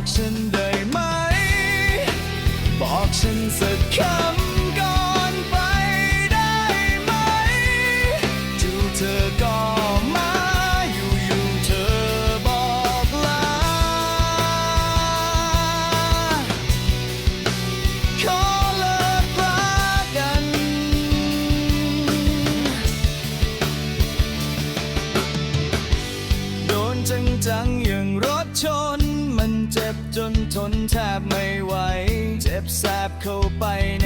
บอกฉันได้ไหม บอกฉันสักคำ Kurt Cobain.